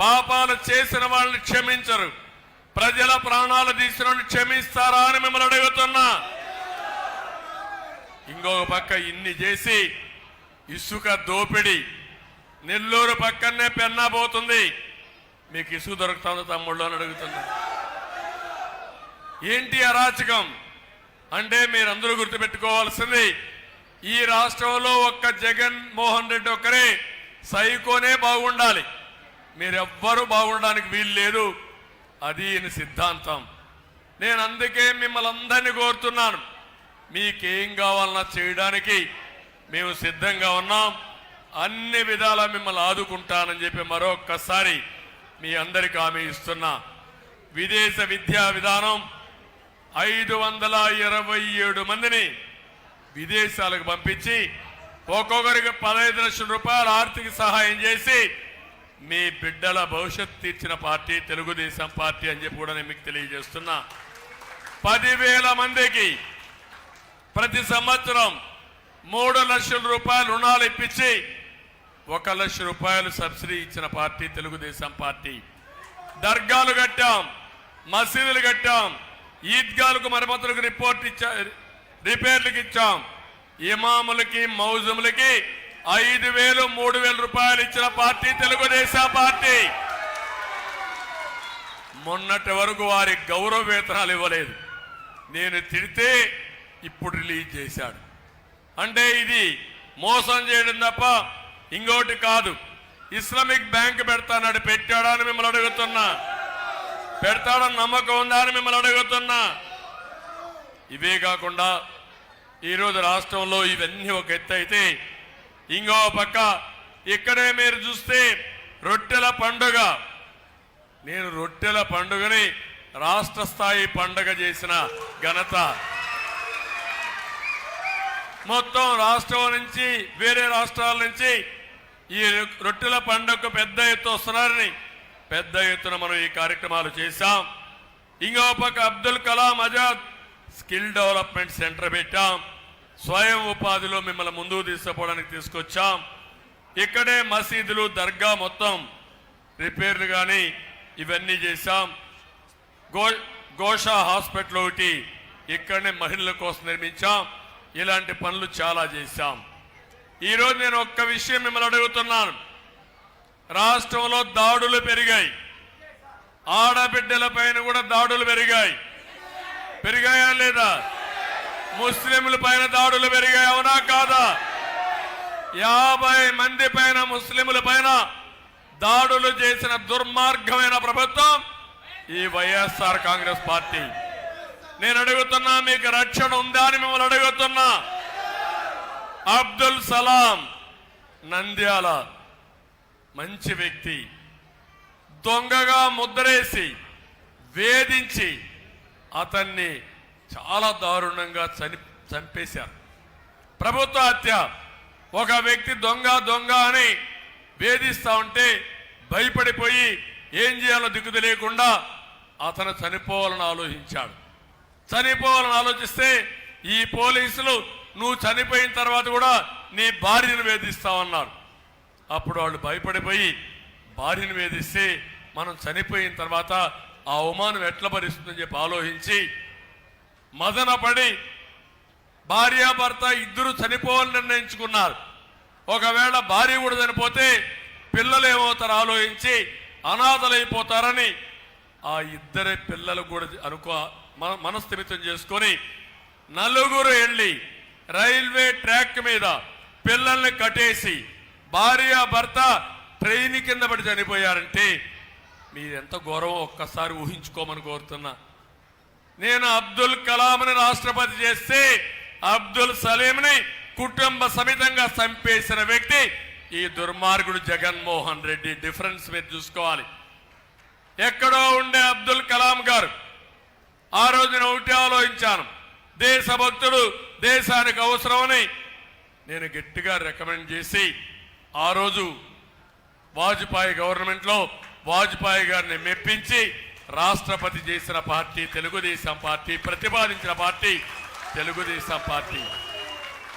పాపాలు చేసిన వాళ్ళని క్షమించరు. ప్రజల ప్రాణాలు తీసిన క్షమిస్తారా అని మిమ్మల్ని అడుగుతున్నా. ఇంకొక పక్క ఇన్ని చేసి ఇసుక దోపిడి నెల్లూరు పక్కనే పెన్నా పోతుంది. మీకు ఇసుక దొరుకుతుంది తమ్ముళ్ళు అని అడుగుతున్నా. ఏంటి అరాచకం అంటే మీరందరూ గుర్తుపెట్టుకోవాల్సింది ఈ రాష్ట్రంలో ఒక్క జగన్ మోహన్ రెడ్డి ఒక్కరే సైకోనే బాగుండాలి. మీరెవ్వరూ బాగుండడానికి వీలు లేదు అది ఈయన సిద్ధాంతం. నేను అందుకే మిమ్మల్ని అందరినీ కోరుతున్నాను. మీకేం కావాలన్నా చేయడానికి మేము సిద్ధంగా ఉన్నాం. అన్ని విధాలా మిమ్మల్ని ఆదుకుంటానని చెప్పి మరొక్కసారి మీ అందరికి హామీ ఇస్తున్నా. విదేశ విద్యా విధానం ఐదు వందల ఇరవై ఏడు మందిని విదేశాలకు పంపించి ఒక్కొక్కరికి పదహైదు లక్షల రూపాయలు ఆర్థిక సహాయం చేసి మీ బిడ్డల భవిష్యత్ తీర్చిన పార్టీ తెలుగుదేశం పార్టీ అని చెప్పి కూడా నేను మీకు తెలియజేస్తున్నా. పదివేల మందికి ప్రతి సంవత్సరం మూడు లక్షల రూపాయలు రుణాలు ఇప్పించి ఒక లక్ష రూపాయలు సబ్సిడీ ఇచ్చిన పార్టీ తెలుగుదేశం పార్టీ. దర్గాలు కట్టాం మసీదులు కట్టాం ఈద్గాలకు మరమ్మతులకు రిపోర్ట్ ఇచ్చా రిపేర్లకు ఇచ్చాం. ఇమాములకి మౌజములకి ఐదు వేలు మూడు వేల రూపాయలు ఇచ్చిన పార్టీ తెలుగుదేశం పార్టీ. మొన్నటి వరకు వారి గౌరవ వేతనాలు ఇవ్వలేదు. నేను తిడితే ఇప్పుడు రిలీజ్ చేశాడు. అంటే ఇది మోసం చేయడం తప్ప ఇంకోటి కాదు. ఇస్లామిక్ బ్యాంక్ పెడతానని పెట్టాడా అని మిమ్మల్ని అడుగుతున్నా. పెడతాడని నమ్మకం ఉందా అని మిమ్మల్ని అడుగుతున్నా. ఇవే కాకుండా ఈరోజు రాష్ట్రంలో ఇవన్నీ ఒక ఎత్తు అయితే ఇంకో పక్క ఇక్కడే మీరు చూస్తే రొట్టెల పండుగ. నేను రొట్టెల పండుగని రాష్ట్ర స్థాయి పండుగ చేసిన ఘనత. మొత్తం రాష్ట్రం నుంచి వేరే రాష్ట్రాల నుంచి ఈ రొట్టెల పండుగకు పెద్ద ఎత్తు వస్తున్నారని పెద్ద ఎత్తున మనం ఈ కార్యక్రమాలు చేశాం. ఇంకో పక్క Abdul Kalam Azad skill development centre పెట్టాం. స్వయం ఉపాధిలో మిమ్మల్ని ముందుకు తీసుకుపోవడానికి తీసుకొచ్చాం. ఇక్కడే మసీదులు దర్గా మొత్తం రిపేర్లు కానీ ఇవన్నీ చేశాం. గో గోషా హాస్పిటల్ ఒకటి ఇక్కడనే మహిళల కోసం నిర్మించాం. ఇలాంటి పనులు చాలా చేశాం. ఈరోజు నేను ఒక్క విషయం మిమ్మల్ని అడుగుతున్నాను. రాష్ట్రంలో దాడులు పెరిగాయి. ఆడబిడ్డల పైన కూడా దాడులు పెరిగాయి. పెరిగాయా లేదా? ముస్లింల పైన దాడులు పెరిగాయి అవునా కాదా? యాభై మంది పైన ముస్లింల పైన దాడులు చేసిన దుర్మార్గమైన ప్రభుత్వం ఈ వైఎస్ఆర్ కాంగ్రెస్ పార్టీ. నేను అడుగుతున్నా మీకు రక్షణ ఉందా అని మిమ్మల్ని అడుగుతున్నా. అబ్దుల్ సలాం నంద్యాల మంచి వ్యక్తి. దొంగగా ముద్రేసి వేధించి అతన్ని చాలా దారుణంగా చని చంపేశారు. ప్రభుత్వ హత్య ఒక వ్యక్తి దొంగ దొంగ అని వేధిస్తా ఉంటే భయపడిపోయి ఏం చేయాలో దిక్కు తెలియకుండా అతను చనిపోవాలని ఆలోచించాడు. చనిపోవాలని ఆలోచిస్తే ఈ పోలీసులు నువ్వు చనిపోయిన తర్వాత కూడా నీ భార్యను వేధిస్తావన్నారు అప్పుడు వాళ్ళు భయపడిపోయి భార్యను వేధిస్తే మనం చనిపోయిన తర్వాత ఆ అవమానం ఎట్లా భరిస్తుందని చెప్పి ఆలోచించి మదనపడి భార్యాభర్త ఇద్దరు చనిపోవాలని నిర్ణయించుకున్నారు. ఒకవేళ భార్య కూడా చనిపోతే పిల్లలు ఏమవుతారు ఆలోచించి అనాథలైపోతారని ఆ ఇద్దరి పిల్లలు కూడా అనుకో మన- మనస్థిమితం చేసుకొని నలుగురు వెళ్ళి రైల్వే ట్రాక్ మీద పిల్లల్ని కట్టేసి భార్య భర్త ట్రైన్ కింద పడి చనిపోయారంటే మీరెంత గౌరవం ఒక్కసారి ఊహించుకోమని కోరుతున్నా. నేను అబ్దుల్ కలాంని రాష్ట్రపతి చేస్తే అబ్దుల్ సలీంని కుటుంబ సమేతంగా చంపేసిన వ్యక్తి ఈ దుర్మార్గుడు జగన్మోహన్ రెడ్డి. డిఫరెన్స్ మీరు చూసుకోవాలి. ఎక్కడో ఉండే అబ్దుల్ కలాం గారు ఆ రోజు నేను ఒకటి ఆలోచించాను. దేశభక్తుడు దేశానికి అవసరమని నేను గట్టిగా రికమెండ్ చేసి ఆ రోజు వాజ్పేయి గవర్నమెంట్లో వాజ్పేయి గారిని మెప్పించి రాష్ట్రపతి చేసిన పార్టీ తెలుగుదేశం పార్టీ ప్రతిపాదించిన పార్టీ తెలుగుదేశం పార్టీ.